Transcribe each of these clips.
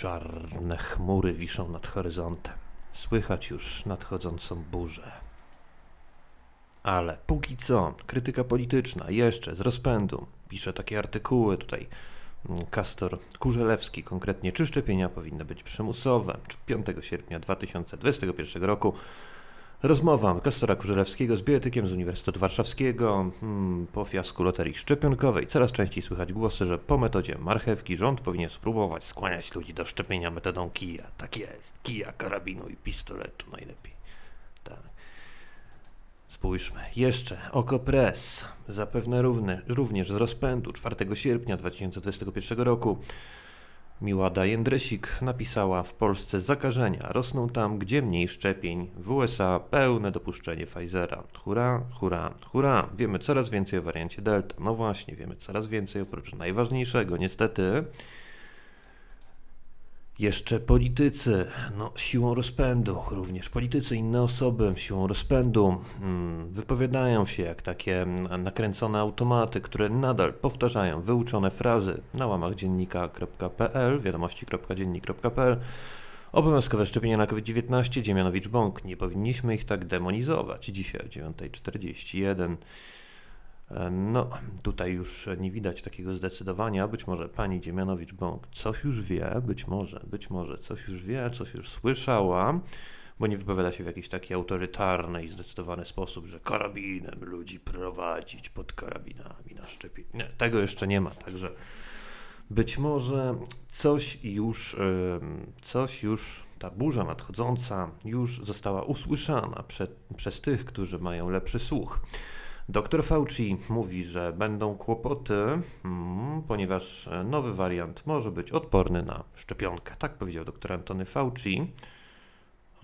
Czarne chmury wiszą nad horyzontem. Słychać już nadchodzącą burzę. Ale póki co, krytyka polityczna, jeszcze z rozpędu. Pisze takie artykuły tutaj. mm, Kastor Kurzelewski konkretnie, czy szczepienia powinny być przymusowe? Czy 5 sierpnia 2021 roku Rozmowa Kastora Kurzelewskiego z bioetykiem z Uniwersytetu Warszawskiego hmm, po fiasku loterii szczepionkowej. Coraz częściej słychać głosy, że po metodzie marchewki rząd powinien spróbować skłaniać ludzi do szczepienia metodą kija. Tak jest, kija, karabinu i pistoletu najlepiej. Tak. Spójrzmy, jeszcze Okopres, zapewne równy, również z rozpędu 4 sierpnia 2021 roku. Miłada Jędrysik napisała: W Polsce zakażenia rosną tam, gdzie mniej szczepień. W USA pełne dopuszczenie Pfizera. Hurra, hurra, hurra. Wiemy coraz więcej o wariancie Delta. No właśnie, wiemy coraz więcej oprócz najważniejszego, niestety. Jeszcze politycy, no siłą rozpędu, również politycy, inne osoby siłą rozpędu mm, wypowiadają się jak takie mm, nakręcone automaty, które nadal powtarzają wyuczone frazy na łamach dziennika.pl, wiadomości.dziennik.pl. Obowiązkowe szczepienia na COVID-19, Dziemianowicz Bąk, nie powinniśmy ich tak demonizować. Dzisiaj o 9.41. E, No, tutaj już nie widać takiego zdecydowania. Być może pani Dziemianowicz-Bąk coś już wie, być może, być może coś już wie, coś już słyszała, bo nie wypowiada się w jakiś taki autorytarny i zdecydowany sposób, że karabinem ludzi prowadzić pod karabinami na szczepienie. Nie, tego jeszcze nie ma, także być może coś już, coś już, ta burza nadchodząca już została usłyszana przed, przez tych, którzy mają lepszy słuch. Dr Fauci mówi, że będą kłopoty, mm, ponieważ nowy wariant może być odporny na szczepionkę. Tak powiedział dr Antony Fauci.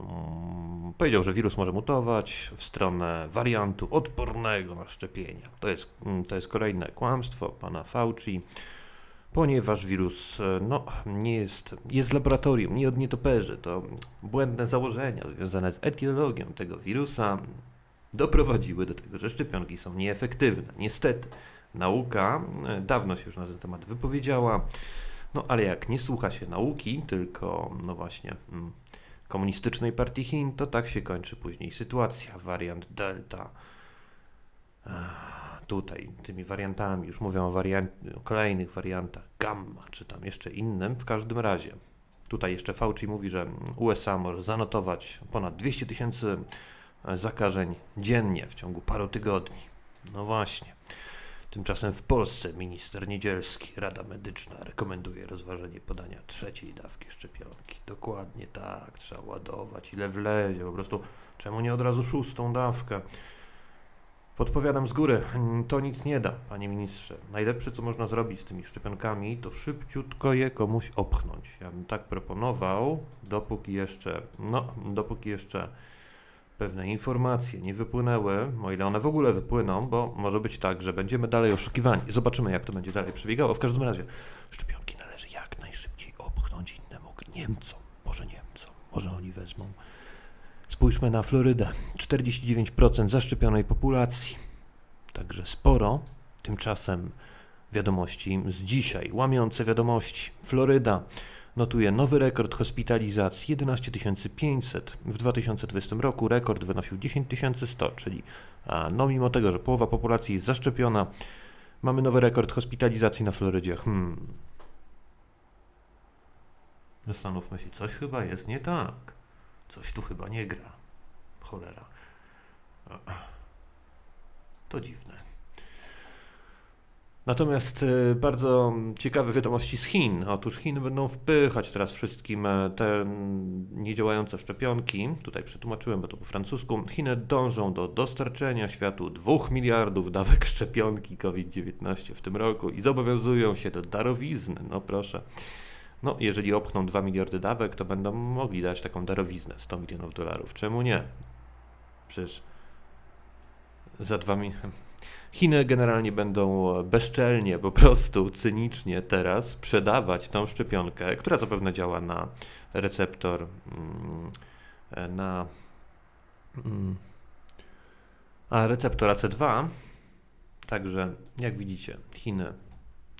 Mm, Powiedział, że wirus może mutować w stronę wariantu odpornego na szczepienia. To jest, mm, to jest kolejne kłamstwo pana Fauci, ponieważ wirus e, no, nie jest, jest laboratorium, nie od nietoperzy. To błędne założenia związane z etiologią tego wirusa doprowadziły do tego, że szczepionki są nieefektywne. Niestety, nauka e, dawno się już na ten temat wypowiedziała, no ale jak nie słucha się nauki, tylko no właśnie mm, komunistycznej partii Chin, to tak się kończy później sytuacja. Wariant Delta. Tutaj tymi wariantami, już mówią o, wariant, o kolejnych wariantach, gamma, czy tam jeszcze innym, w każdym razie. Tutaj jeszcze Fauci mówi, że USA może zanotować ponad 200 tysięcy zakażeń dziennie w ciągu paru tygodni. No właśnie. Tymczasem w Polsce minister Niedzielski, Rada Medyczna rekomenduje rozważenie podania trzeciej dawki szczepionki. Dokładnie tak, trzeba ładować ile wlezie, po prostu czemu nie od razu szóstą dawkę? Podpowiadam z góry, to nic nie da, panie ministrze. Najlepsze, co można zrobić z tymi szczepionkami, to szybciutko je komuś opchnąć. Ja bym tak proponował, dopóki jeszcze, no, dopóki jeszcze pewne informacje nie wypłynęły, o ile one w ogóle wypłyną, bo może być tak, że będziemy dalej oszukiwani. Zobaczymy, jak to będzie dalej przebiegało. W każdym razie, szczepionki należy jak najszybciej opchnąć innemu Niemcom, może Niemcom, może oni wezmą. Spójrzmy na Florydę. 49% zaszczepionej populacji. Także sporo. Tymczasem wiadomości z dzisiaj, łamiące wiadomości. Floryda notuje nowy rekord hospitalizacji 11 500. W 2020 roku rekord wynosił 10 100, czyli no mimo tego, że połowa populacji jest zaszczepiona, mamy nowy rekord hospitalizacji na Florydzie. Hmm. Zastanówmy się, coś chyba jest nie tak. Coś tu chyba nie gra. Cholera. To dziwne. Natomiast e, bardzo ciekawe wiadomości z Chin. Otóż Chiny będą wpychać teraz wszystkim e, te niedziałające szczepionki. Tutaj przetłumaczyłem, bo to po francusku. Chiny dążą do dostarczenia światu 2 miliardów dawek szczepionki COVID-19 w tym roku i zobowiązują się do darowizny. No proszę. No, jeżeli opchną 2 miliardy dawek, to będą mogli dać taką darowiznę 100 milionów dolarów. Czemu nie? Przecież za 2 miliony. Chiny generalnie będą bezczelnie, po prostu cynicznie teraz sprzedawać tą szczepionkę, która zapewne działa na receptor, mm, na mm, a receptor AC2. Także, jak widzicie, Chiny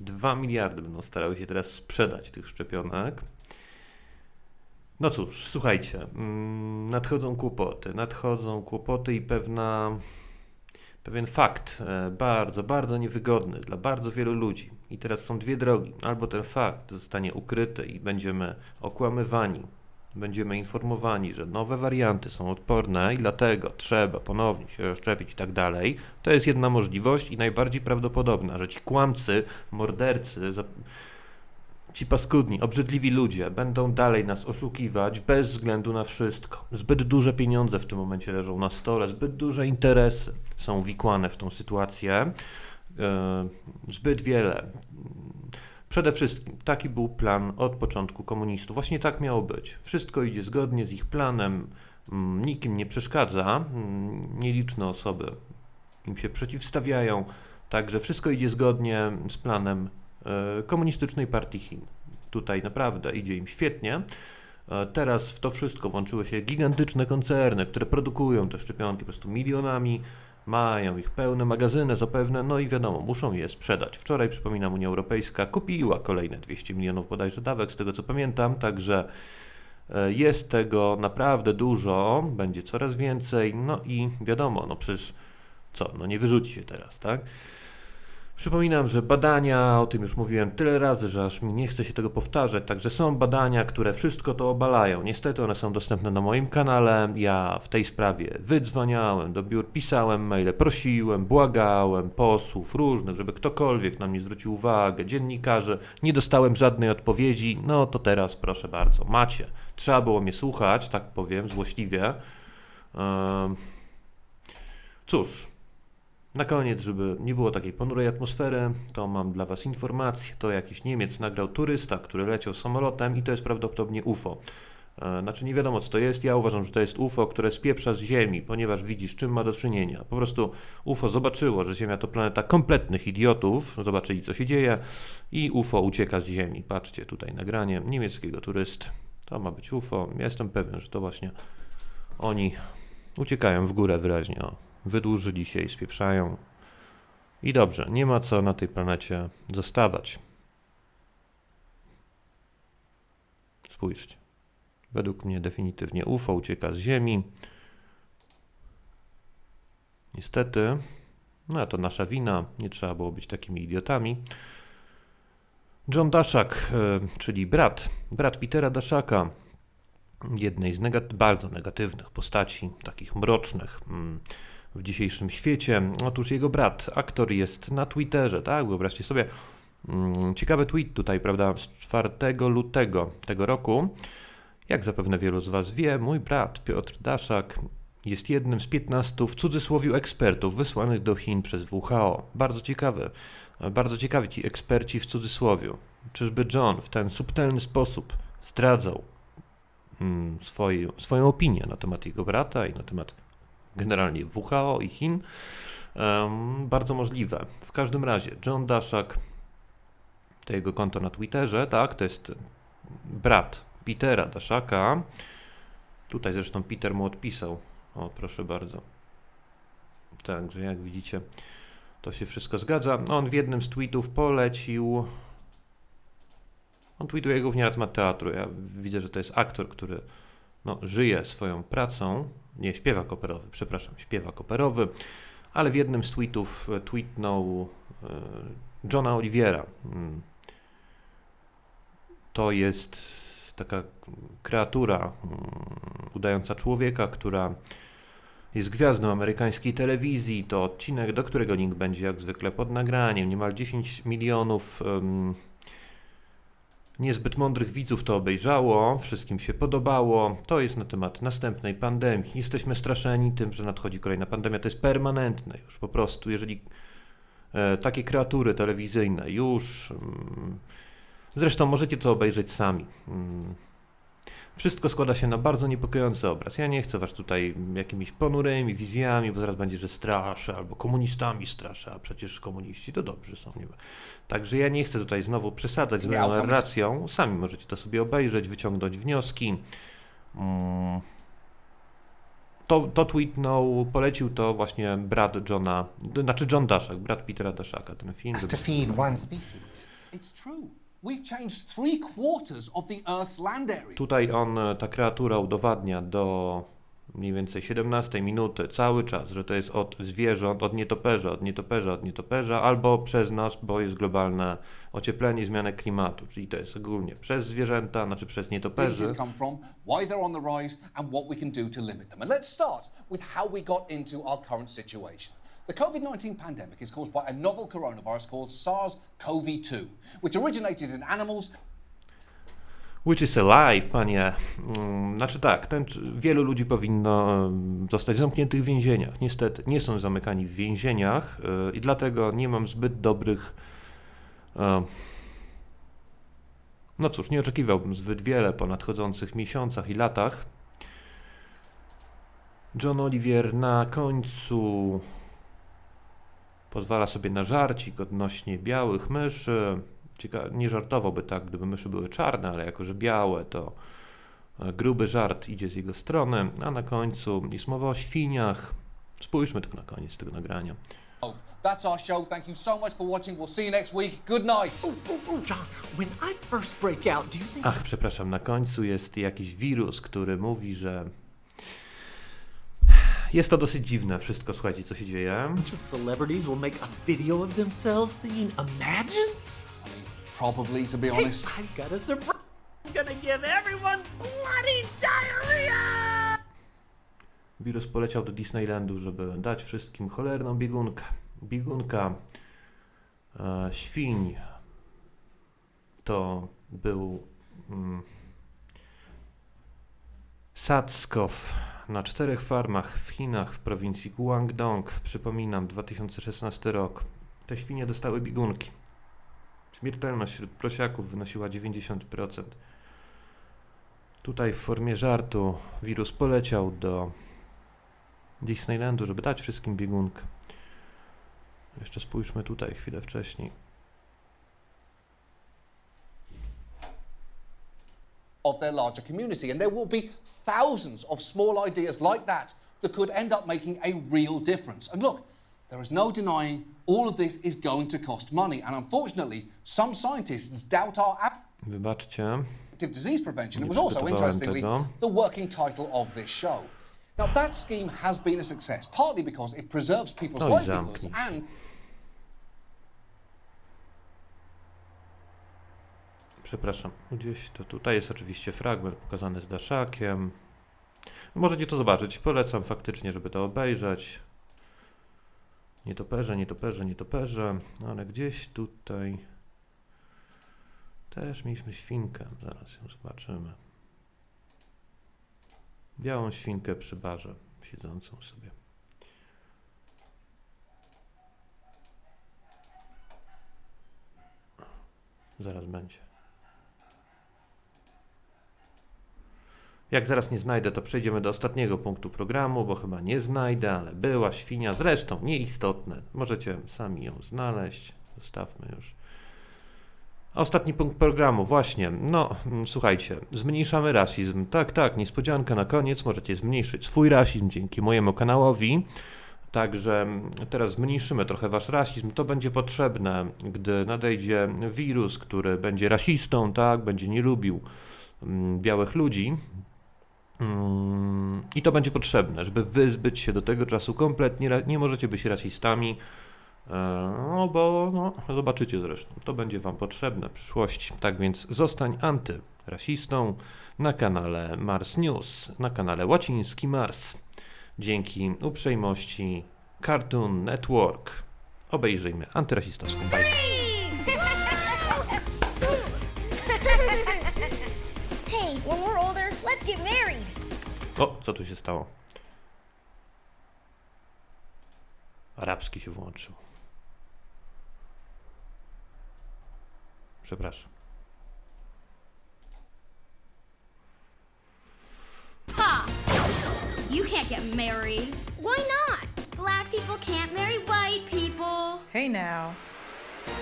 2 miliardy będą starały się teraz sprzedać tych szczepionek. No cóż, słuchajcie, mm, nadchodzą kłopoty, nadchodzą kłopoty i pewna, pewien fakt, e, bardzo, bardzo niewygodny dla bardzo wielu ludzi. I teraz są dwie drogi. Albo ten fakt zostanie ukryty i będziemy okłamywani, będziemy informowani, że nowe warianty są odporne i dlatego trzeba ponownie się szczepić i tak dalej. To jest jedna możliwość i najbardziej prawdopodobna, że ci kłamcy, mordercy, Ci paskudni, obrzydliwi ludzie będą dalej nas oszukiwać bez względu na wszystko. Zbyt duże pieniądze w tym momencie leżą na stole, zbyt duże interesy są wikłane w tą sytuację. E, zbyt wiele. Przede wszystkim taki był plan od początku komunistów. Właśnie tak miało być. Wszystko idzie zgodnie z ich planem, mm, nikim nie przeszkadza, mm, nieliczne osoby im się przeciwstawiają, także wszystko idzie zgodnie z planem Komunistycznej Partii Chin. Tutaj naprawdę idzie im świetnie. E, Teraz w to wszystko włączyły się gigantyczne koncerny, które produkują te szczepionki po prostu milionami, mają ich pełne magazyny zapewne, no i wiadomo, muszą je sprzedać. Wczoraj, przypominam, Unia Europejska kupiła kolejne 200 milionów bodajże dawek, z tego co pamiętam, także e, jest tego naprawdę dużo, będzie coraz więcej, no i wiadomo, no przecież co, no nie wyrzuci się teraz, tak? Przypominam, że badania, o tym już mówiłem tyle razy, że aż mi nie chce się tego powtarzać, także są badania, które wszystko to obalają. Niestety one są dostępne na moim kanale. Ja w tej sprawie wydzwaniałem do biur, pisałem maile, prosiłem, błagałem posłów różnych, żeby ktokolwiek na mnie zwrócił uwagę, dziennikarzy. Nie dostałem żadnej odpowiedzi. No to teraz proszę bardzo, macie. Trzeba było mnie słuchać, tak powiem, złośliwie. Ehm, Cóż, na koniec, żeby nie było takiej ponurej atmosfery, to mam dla Was informację. To jakiś Niemiec nagrał turysta, który leciał samolotem i to jest prawdopodobnie UFO. E, Znaczy nie wiadomo co to jest, ja uważam, że to jest UFO, które spieprza z Ziemi, ponieważ widzi z czym ma do czynienia. Po prostu UFO zobaczyło, że Ziemia to planeta kompletnych idiotów, zobaczyli co się dzieje i UFO ucieka z Ziemi. Patrzcie tutaj nagranie niemieckiego turysty. To ma być UFO. Ja jestem pewien, że to właśnie oni uciekają w górę wyraźnie. O, wydłużyli się i spieprzają. I dobrze, nie ma co na tej planecie zostawać. Spójrzcie. Według mnie definitywnie UFO ucieka z Ziemi. Niestety, no to nasza wina, nie trzeba było być takimi idiotami. John Daszak, e, czyli brat, brat Petera Daszaka, jednej z bardzo negatywnych postaci, takich mrocznych mm, w dzisiejszym świecie. Otóż jego brat, aktor, jest na Twitterze, tak? Wyobraźcie sobie. Mm, Ciekawy tweet tutaj, prawda, z 4 lutego tego roku. Jak zapewne wielu z Was wie, mój brat Piotr Daszak jest jednym z 15 w cudzysłowie ekspertów wysłanych do Chin przez WHO. Bardzo ciekawe, bardzo ciekawi ci eksperci w cudzysłowie. Czyżby John w ten subtelny sposób zdradzał mm, swoje, swoją opinię na temat jego brata i na temat generalnie WHO i Chin? Bardzo możliwe. W każdym razie, John Daszak, to jego konto na Twitterze, tak, to jest brat Petera Daszaka. Tutaj zresztą Peter mu odpisał. O, proszę bardzo. Także jak widzicie, to się wszystko zgadza. On w jednym z tweetów polecił. On tweetuje głównie na temat teatru. Ja widzę, że to jest aktor, który no, żyje swoją pracą. Nie, śpiewak operowy, przepraszam, śpiewak operowy. Ale w jednym z tweetów e, tweetnął e, Johna Oliviera. Mm. To jest taka kreatura mm, udająca człowieka, która jest gwiazdą amerykańskiej telewizji. To odcinek, do którego link będzie jak zwykle pod nagraniem. Niemal 10 milionów em, niezbyt mądrych widzów to obejrzało, wszystkim się podobało. To jest na temat następnej pandemii. Jesteśmy straszeni tym, że nadchodzi kolejna pandemia. To jest permanentne już po prostu. Jeżeli e, takie kreatury telewizyjne już. Mm, zresztą możecie to obejrzeć sami. Wszystko składa się na bardzo niepokojący obraz. Ja nie chcę was tutaj jakimiś ponurymi wizjami, bo zaraz będzie, że straszę, albo komunistami straszę, a przecież komuniści to dobrzy są. Nie? Także ja nie chcę tutaj znowu przesadzać z moją narracją. Sami możecie to sobie obejrzeć, wyciągnąć wnioski. Mm. To, to tweetnął, polecił to właśnie brat Johna, znaczy John Daszak, brat Petera Daszaka, ten film. to feed one species. It's true. Tutaj on, e, ta kreatura udowadnia do mniej więcej 17 minuty cały czas, że to jest od zwierząt, od nietoperza, od nietoperza, od nietoperza, albo przez nas, bo jest globalne ocieplenie i zmianę klimatu, czyli to jest ogólnie przez zwierzęta, znaczy przez nietoperzy. The COVID 19 pandemic is caused by a novel coronavirus called SARS CoV 2, which originated in animals Which is a lie, panie. Mm, Znaczy tak, ten, wielu ludzi powinno em, zostać zamkniętych w więzieniach. Niestety, nie są zamykani w więzieniach yy, i dlatego nie mam zbyt dobrych. e, No cóż, nie oczekiwałbym zbyt wiele po nadchodzących miesiącach i latach. John Oliver na końcu pozwala sobie na żarcik odnośnie białych myszy. Cieka- nie żartowałby tak, gdyby myszy były czarne, ale jako, że białe, to e, gruby żart idzie z jego strony, a na końcu jest mowa o świniach. Spójrzmy tylko na koniec tego nagrania. Oh, That's our show. Thank you so much for watching. We'll see you next week. Good night. Oh, oh, oh, John, when I first break out, do you think Ach, przepraszam, na końcu jest jakiś wirus, który mówi, że jest to dosyć dziwne wszystko, słuchajcie, co się dzieje. a bunch of celebrities will make a video of themselves singing Imagine? I mean, probably, to be Hey, honest. I've got a surprise. I'm gonna give everyone bloody diarrhea! Wirus poleciał do Disneylandu, żeby dać wszystkim cholerną biegunkę. Biegunka e, świń to był mm, Sadskow na czterech farmach w Chinach w prowincji Guangdong. Przypominam, 2016 rok. Te świnie dostały biegunki. Śmiertelność wśród prosiaków wynosiła 90%. Tutaj w formie żartu wirus poleciał do Disneylandu, żeby dać wszystkim biegunkę. Jeszcze spójrzmy tutaj chwilę wcześniej. Of their larger community. And there will be thousands of small ideas like that that could end up making a real difference. And look, there is no denying all of this is going to cost money. And unfortunately, some scientists doubt our Wybaczcie. active disease prevention. It was also, interestingly, tego. the working title of this show. Now, that scheme has been a success, partly because it preserves people's No livelihoods and Przepraszam, gdzieś to tutaj jest oczywiście fragment pokazany z daszakiem. Możecie to zobaczyć. Polecam faktycznie, żeby to obejrzeć. Nietoperze, nietoperze, nietoperze. No ale gdzieś tutaj też mieliśmy świnkę. Zaraz ją zobaczymy. Białą świnkę przy barze, siedzącą sobie. Zaraz będzie. Jak zaraz nie znajdę, to przejdziemy do ostatniego punktu programu, bo chyba nie znajdę, ale była świnia. Zresztą nieistotne. Możecie sami ją znaleźć. Zostawmy już. Ostatni punkt programu, właśnie. No, mm, słuchajcie, zmniejszamy rasizm. Tak, tak, niespodzianka na koniec. Możecie zmniejszyć swój rasizm dzięki mojemu kanałowi. Także mm, teraz zmniejszymy trochę wasz rasizm. To będzie potrzebne, gdy nadejdzie wirus, który będzie rasistą, tak, będzie nie lubił mm, białych ludzi. Mm, I to będzie potrzebne, żeby wyzbyć się do tego czasu kompletnie. Nie możecie być rasistami, e, no bo no, zobaczycie zresztą, to będzie Wam potrzebne w przyszłości. Tak więc zostań antyrasistą na kanale Mars News, na kanale Łaciński Mars. Dzięki uprzejmości Cartoon Network obejrzyjmy antyrasistowską bajkę. hey, when we're older, let's get married. O, co tu się stało? Arabski się włączył. Przepraszam. Ha! You can't get married. Why not? Black people can't marry white people. Hey now.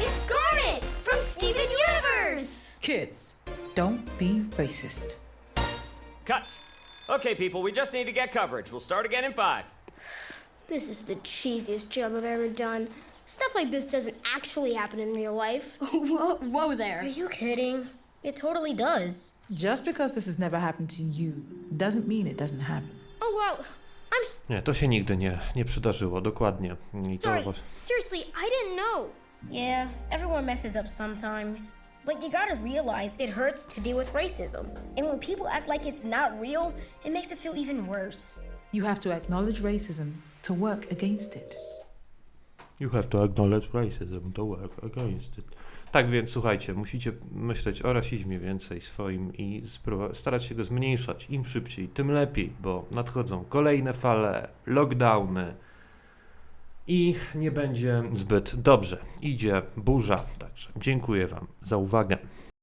It's Garnet from Steven Universe. Kids, don't be racist. Cut. Okay, people, we just need to get coverage. We'll start again in five. This is the cheesiest job I've ever done. Stuff like this doesn't actually happen in real life. whoa, whoa there. Are you kidding? It totally does. Just because this has never happened to you doesn't mean it doesn't happen. Oh, well, I'm s- Nie, to się nigdy nie, nie przydarzyło, dokładnie. I to sorry. Seriously, I didn't know. Yeah, everyone messes up sometimes. But you gotta realize it hurts to deal with racism. And when people act like it's not real, it makes it feel even worse. You have to acknowledge racism to work against it. You have to acknowledge racism to work against it. Tak więc słuchajcie, musicie myśleć o rasizmie więcej swoim i starać się go zmniejszać. Im szybciej, tym lepiej, bo nadchodzą kolejne fale, lockdowny i nie będzie zbyt dobrze. Idzie burza. Także dziękuję Wam za uwagę.